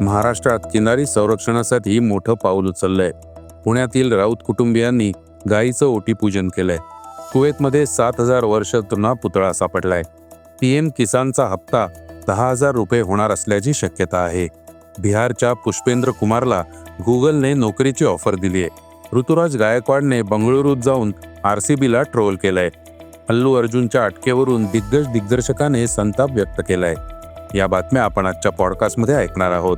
महाराष्ट्रात किनारी संरक्षणासाठी मोठं पाऊल उचललंय. पुण्यातील राऊत कुटुंबियांनी गायीचं ओटी पूजन केलंय. कुवेतमध्ये सात हजार वर्ष जुना पुतळा सापडलाय. पीएम किसानचा हप्ता दहा हजार रुपये होणार असल्याची शक्यता आहे. बिहारच्या पुष्पेंद्र कुमारला गुगलने नोकरीची ऑफर दिली आहे ऋतुराज गायकवाडने बंगळुरूत जाऊन आर सी बीला ट्रोल केलंय. अल्लू अर्जुनच्या अटकेवरून दिग्गज दिग्दर्शकाने संताप व्यक्त केलाय. या बातम्या आपण आजच्या पॉडकास्टमध्ये ऐकणार आहोत.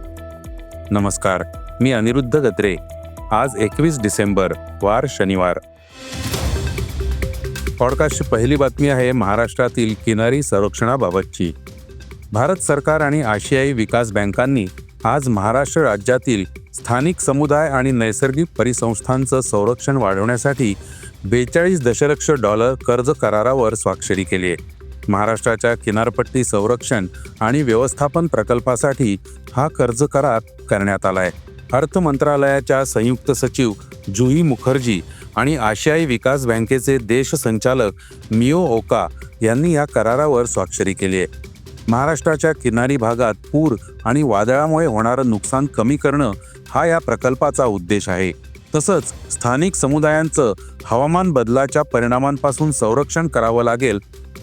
नमस्कार मी अनिरुद्ध गत्रे. आज एकवीस डिसेंबर वार शनिवार. पॉडकास्टची पहिली बातमी आहे महाराष्ट्रातील किनारी संरक्षणाबाबतची. भारत सरकार आणि आशियाई विकास बँकांनी आज महाराष्ट्र राज्यातील स्थानिक समुदाय आणि नैसर्गिक परिसंस्थांचं संरक्षण वाढवण्यासाठी बेचाळीस दशलक्ष डॉलर कर्ज करारावर स्वाक्षरी केली आहे. महाराष्ट्राच्या किनारपट्टी संरक्षण आणि व्यवस्थापन प्रकल्पासाठी हा कर्ज करार करण्यात आला आहे अर्थ मंत्रालयाच्या संयुक्त सचिव जुही मुखर्जी आणि आशियाई विकास बँकेचे देश संचालक मिओ ओका यांनी या करारावर स्वाक्षरी केली आहे. महाराष्ट्राच्या किनारी भागात पूर आणि वादळामुळे होणारं नुकसान कमी करणं हा या प्रकल्पाचा उद्देश आहे. तसंच स्थानिक समुदायांचं हवामान बदलाच्या परिणामांपासून संरक्षण करावं लागेल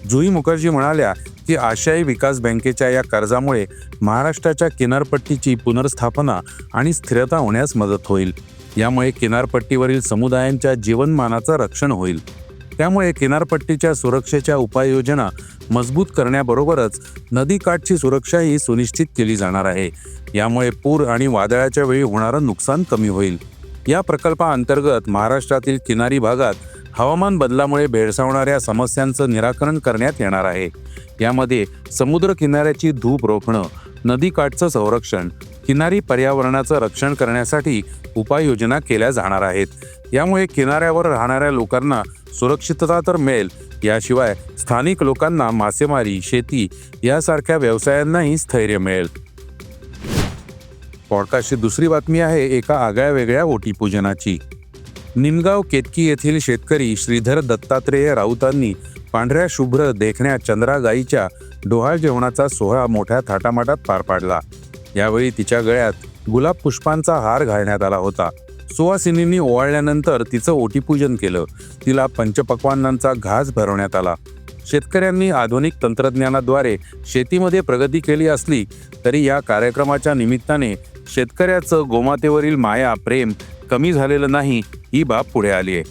जुई मुखर्जी म्हणाल्या की आशियाई विकास बँकेच्या या कर्जामुळे महाराष्ट्राच्या किनारपट्टीची पुनर्स्थापना आणि स्थिरता होण्यास मदत होईल. यामुळे किनारपट्टीवरील समुदायांच्या जीवनमानाचं रक्षण होईल. त्यामुळे किनारपट्टीच्या सुरक्षेच्या उपाययोजना मजबूत करण्याबरोबरच नदीकाठची सुरक्षाही सुनिश्चित केली जाणार आहे. यामुळे पूर आणि वादळाच्या वेळी होणारं नुकसान कमी होईल. या प्रकल्पाअंतर्गत महाराष्ट्रातील किनारी भागात हवामान बदलामुळे भेडसावणाऱ्या समस्यांचं निराकरण करण्यात येणार आहे. यामध्ये समुद्र किनाऱ्याची धूप रोखणं नदीकाठचं संरक्षण किनारी पर्यावरणाचं रक्षण करण्यासाठी उपाययोजना केल्या जाणार आहेत. यामुळे किनाऱ्यावर राहणाऱ्या लोकांना सुरक्षितता तर मिळेल याशिवाय स्थानिक लोकांना मासेमारी शेती यासारख्या व्यवसायांनाही स्थैर्य मिळेल. पॉडकास्टची दुसरी बातमी आहे एका आगळ्या वेगळ्या ओटी पूजनाची निमगाव केतकी येथील शेतकरी श्रीधर दत्तात्रेय राऊतांनी पांढऱ्या शुभ्र देखण्या चंद्रा गाईच्या डोहाळ जेवणाचा सोहळा मोठ्या थाटामाटात पार पाडला. यावेळी तिच्या गळ्यात गुलाब पुष्पांचा हार घालण्यात आला होता. सुवासिनींनी ओवाळल्यानंतर तिचं ओटीपूजन केलं. तिला पंचपक्वानांचा घास भरवण्यात आला. शेतकऱ्यांनी आधुनिक तंत्रज्ञानाद्वारे शेतीमध्ये प्रगती केली असली तरी या कार्यक्रमाच्या निमित्ताने शेतकऱ्याचं गोमातेवरील माया प्रेम कमी झालेलं नाही ही बाब पुढे आली आहे.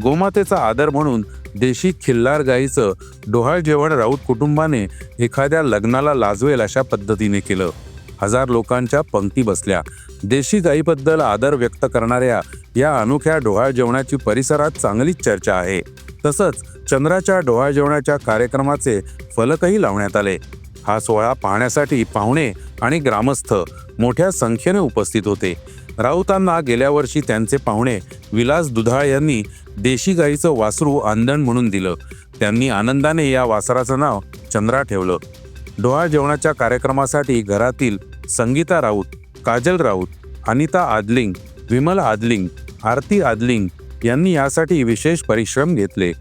गोमातेचा आदर म्हणून देशी खिल्लार गाईचं डोहाळ जेवण राऊत कुटुंबाने एखाद्या लग्नाला लाजवेल अशा पद्धतीने केलं. हजार लोकांच्या पंक्ती बसल्या. देशी गाईबद्दल आदर व्यक्त करणाऱ्या या अनोख्या डोहाळ जेवणाची परिसरात चांगलीच चर्चा आहे. तसंच चंद्राच्या डोहाळ जेवणाच्या कार्यक्रमाचे फलकही लावण्यात आले. हा सोहळा पाहण्यासाठी पाहुणे आणि ग्रामस्थ मोठ्या संख्येने उपस्थित होते. राऊतांना गेल्या वर्षी त्यांचे पाहुणे विलास दुधाळ यांनी देशी गाईचं वासरू आंदण म्हणून दिलं. त्यांनी आनंदाने या वासराचं नाव चंद्रा ठेवलं. डोहाळ जेवणाच्या कार्यक्रमासाठी घरातील संगीता राऊत काजल राऊत अनिता आदलिंग विमल आदलिंग आरती आदलिंग यांनी यासाठी विशेष परिश्रम घेतले.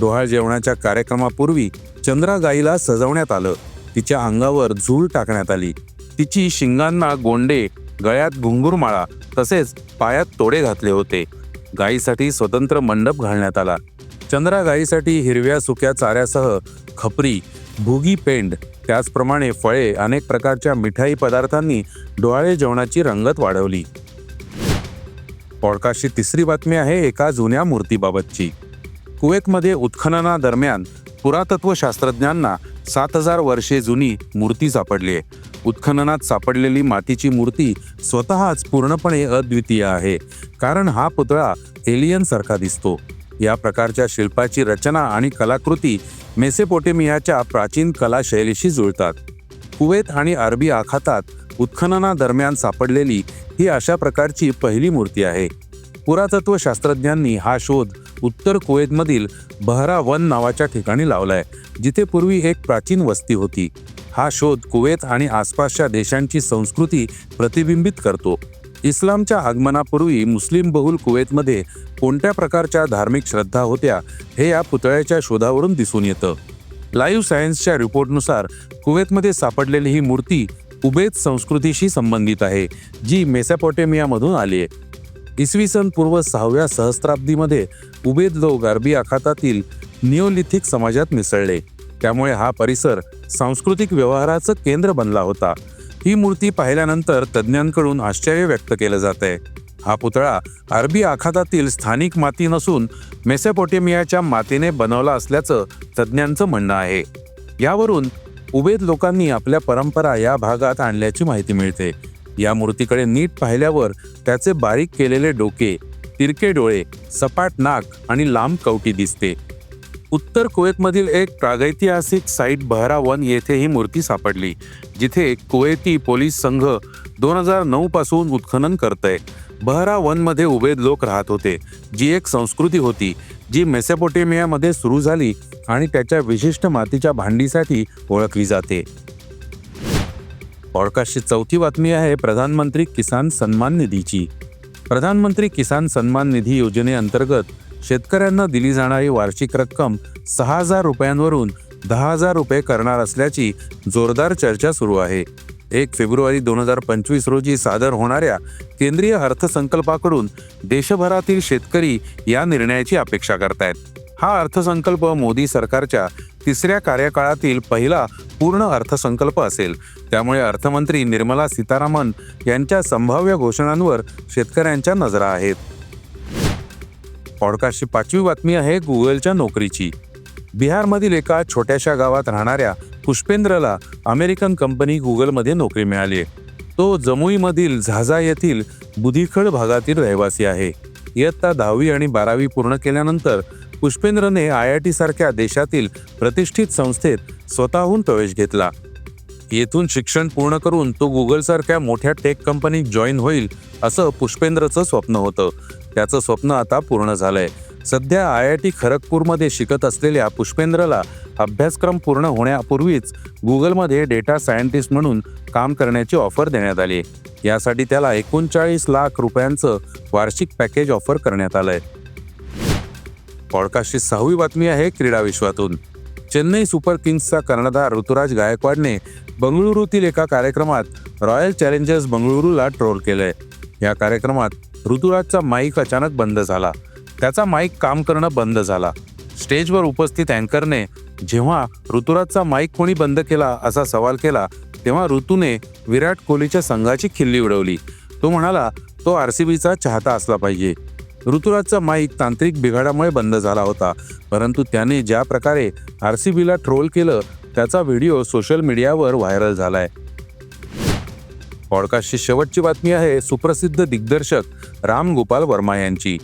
डोहाळ जेवणाच्या कार्यक्रमापूर्वी चंद्रा गाईला सजवण्यात आलं. तिच्या अंगावर झूल टाकण्यात आली. तिची शिंगांना गोंडे गळ्यात घुंगुरमाळा तसेच पायात तोडे घातले होते. गायीसाठी स्वतंत्र मंडप घालण्यात आला. चंद्रा गायीसाठी हिरव्या सुक्या चाऱ्यासह खपरी भुगी पेंड त्याचप्रमाणे फळे अनेक प्रकारच्या मिठाई पदार्थांनी डोहाळे जेवणाची रंगत वाढवली. पॉडकास्टची तिसरी बातमी आहे एका जुन्या मूर्तीबाबतची. कुवेतमध्ये उत्खननादरम्यान पुरातत्व शास्त्रज्ञांना सात हजार वर्षे जुनी मूर्ती सापडली आहे. उत्खननात सापडलेली मातीची मूर्ती स्वतःच पूर्णपणे अद्वितीय आहे. कारण हा पुतळा एलियन सारखा दिसतो. या प्रकारच्या शिल्पाची रचना आणि कलाकृती मेसेपोटेमियाच्या प्राचीन कला शैलीशी जुळतात. कुवेत आणि अरबी आखातात उत्खननादरम्यान सापडलेली ही अशा प्रकारची पहिली मूर्ती आहे. पुरातत्व शास्त्रज्ञांनी हा शोध उत्तर कुवेतमधील बहरा वन नावाच्या ठिकाणी लावलाय जिथे पूर्वी एक प्राचीन वस्ती होती. हा शोध कुवेत आणि आसपासच्या देशांची संस्कृती प्रतिबिंबित करतो. इस्लामच्या आगमनापूर्वी मुस्लिम बहुल कुवेतमध्ये कोणत्या प्रकारच्या धार्मिक श्रद्धा होत्या हे या पुतळ्याच्या शोधावरून दिसून येतं. लाईव्ह सायन्सच्या रिपोर्टनुसार कुवेतमध्ये सापडलेली ही मूर्ती कुबेत संस्कृतीशी संबंधित आहे जी मेसॅपोटेमियामधून आली आहे इसवी सन पूर्व सहाव्या सहस्त्राब्दीमध्ये उबेद लोक अरबी आखातातील निओलिथिक समाजात मिसळले. त्यामुळे हा परिसर सांस्कृतिक व्यवहाराचं केंद्र बनला होता. ही मूर्ती पाहिल्यानंतर तज्ज्ञांकडून आश्चर्य व्यक्त केलं जात आहे हा पुतळा अरबी आखातातील स्थानिक माती नसून मेसेपोटेमियाच्या मातीने बनवला असल्याचं तज्ज्ञांचं म्हणणं आहे. यावरून उबेद लोकांनी आपल्या परंपरा या भागात आणल्याची माहिती मिळते. या मूर्तीकडे नीट पाहिल्यावर त्याचे बारीक केलेले डोके तिरके डोळे सपाट नाक आणि लांब कवटी दिसते. उत्तर कुवेतमधील एक प्रागैतिहासिक साईट बहरा वन येथे ही मूर्ती सापडली जिथे कुवेती पोलीस संघ दोन हजार नऊ पासून उत्खनन करतय. बहरा वनमध्ये उबेद लोक राहत होते जी एक संस्कृती होती जी मेसेपोटेमियामध्ये सुरू झाली आणि त्याच्या विशिष्ट मातीच्या भांडीसाठी ओळखली जाते. पॉडकास्टची चौथी बातमी आहे प्रधानमंत्री किसान सन्मान निधीची. प्रधानमंत्री किसान सन्मान निधी योजनेअंतर्गत शेतकऱ्यांना दिली जाणारी वार्षिक रक्कम सहा हजार रुपयांवरून दहा हजार रुपये करणार असल्याची जोरदार चर्चा सुरू आहे. एक फेब्रुवारी दोन हजार पंचवीस रोजी सादर होणाऱ्या केंद्रीय अर्थसंकल्पाकडून देशभरातील शेतकरी या निर्णयाची अपेक्षा करतायत. हा अर्थसंकल्प मोदी सरकारच्या तिसऱ्या कार्यकाळातील पहिला पूर्ण अर्थसंकल्प असेल. त्यामुळे अर्थमंत्री निर्मला सीतारामन यांच्या संभाव्य घोषणांवर शेतकऱ्यांच्या नजरा आहेत. पॉडकास्टची पाचवी बातमी आहे गुगलच्या नोकरीची. बिहारमधील एका छोट्याशा गावात राहणाऱ्या पुष्पेंद्रला अमेरिकन कंपनी गुगलमध्ये नोकरी मिळाली आहे तो जमुईमधील झाझा येथील बुधिखळ भागातील रहिवासी आहे. इयत्ता दहावी आणि बारावी पूर्ण केल्यानंतर पुष्पेंद्रने आय आय टी सारख्या देशातील प्रतिष्ठित संस्थेत स्वतःहून प्रवेश घेतला. येथून शिक्षण पूर्ण करून तो गुगलसारख्या मोठ्या टेक कंपनीत जॉईन होईल असं पुष्पेंद्रचं स्वप्न होतं. त्याचं स्वप्न आता पूर्ण झालंय. सध्या आय आय टी खरगपूरमध्ये शिकत असलेल्या पुष्पेंद्रला अभ्यासक्रम पूर्ण होण्यापूर्वीच गुगलमध्ये डेटा सायंटिस्ट म्हणून काम करण्याची ऑफर देण्यात आली. यासाठी त्याला एकोणचाळीस लाख रुपयांचं वार्षिक पॅकेज ऑफर करण्यात आलंय. पॉडकास्टची सहावी बातमी आहे क्रीडा विश्वातून. चेन्नई सुपर किंग्सचा कर्णधार ऋतुराज गायकवाडने बंगळुरूतील एका कार्यक्रमात रॉयल चॅलेंजर्स बंगळुरूला ट्रोल केलंय. या कार्यक्रमात ऋतुराजचा माईक अचानक बंद झाला. त्याचा माईक काम करणं बंद झाला. स्टेजवर उपस्थित अँकरने जेव्हा ऋतुराजचा माईक कोणी बंद केला असा सवाल केला तेव्हा ऋतूने विराट कोहलीच्या संघाची खिल्ली उडवली. तो म्हणाला तो आर सी बीचा चाहता असला पाहिजे. ऋतुराजचा माईक तांत्रिक बिघाडामुळे बंद झाला होता. परंतु त्याने ज्या प्रकारे आर सी बीला ट्रोल केलं त्याचा व्हिडिओ सोशल मीडियावर व्हायरल झालाय. पॉडकास्टची शेवटची बातमी आहे सुप्रसिद्ध दिग्दर्शक राम गोपाल वर्मा यांची.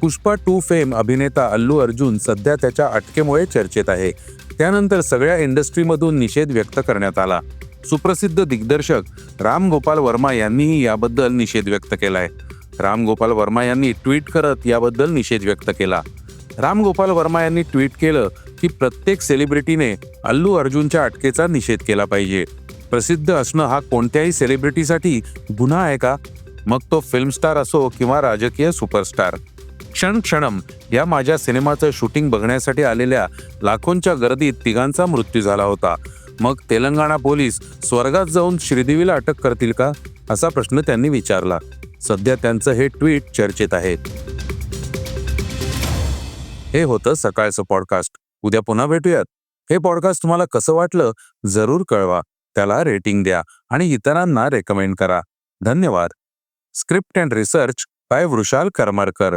पुष्पा टू फेम अभिनेता अल्लू अर्जुन सध्या त्याच्या अटकेमुळे चर्चेत आहे. त्यानंतर सगळ्या इंडस्ट्रीमधून निषेध व्यक्त करण्यात आला. सुप्रसिद्ध दिग्दर्शक राम गोपाल वर्मा यांनीही याबद्दल निषेध व्यक्त केलाय. राम गोपाल वर्मा यांनी ट्विट करत याबद्दल निषेध व्यक्त केला. राम गोपाल वर्मा यांनी ट्विट केलं की प्रत्येक सेलिब्रिटीने अल्लू अर्जुनच्या अटकेचा निषेध केला पाहिजे. प्रसिद्ध असणं हा कोणत्याही सेलिब्रिटीसाठी गुन्हा आहे का? मग तो फिल्म स्टार असो किंवा राजकीय सुपरस्टार क्षण क्षणम या माझ्या सिनेमाचं शूटिंग बघण्यासाठी आलेल्या लाखोंच्या गर्दीत तिघांचा मृत्यू झाला होता. मग तेलंगणा पोलीस स्वर्गात जाऊन श्रीदेवीला अटक करतील का? असा प्रश्न त्यांनी विचारला. सध्या त्यांचं हे ट्विट चर्चेत आहे हे होतं सकाळचं पॉडकास्ट. उद्या पुन्हा भेटूयात. हे पॉडकास्ट तुम्हाला कसं वाटलं जरूर कळवा. त्याला रेटिंग द्या आणि इतरांना रेकमेंड करा. धन्यवाद. Script and research by Vrushal Karmarkar.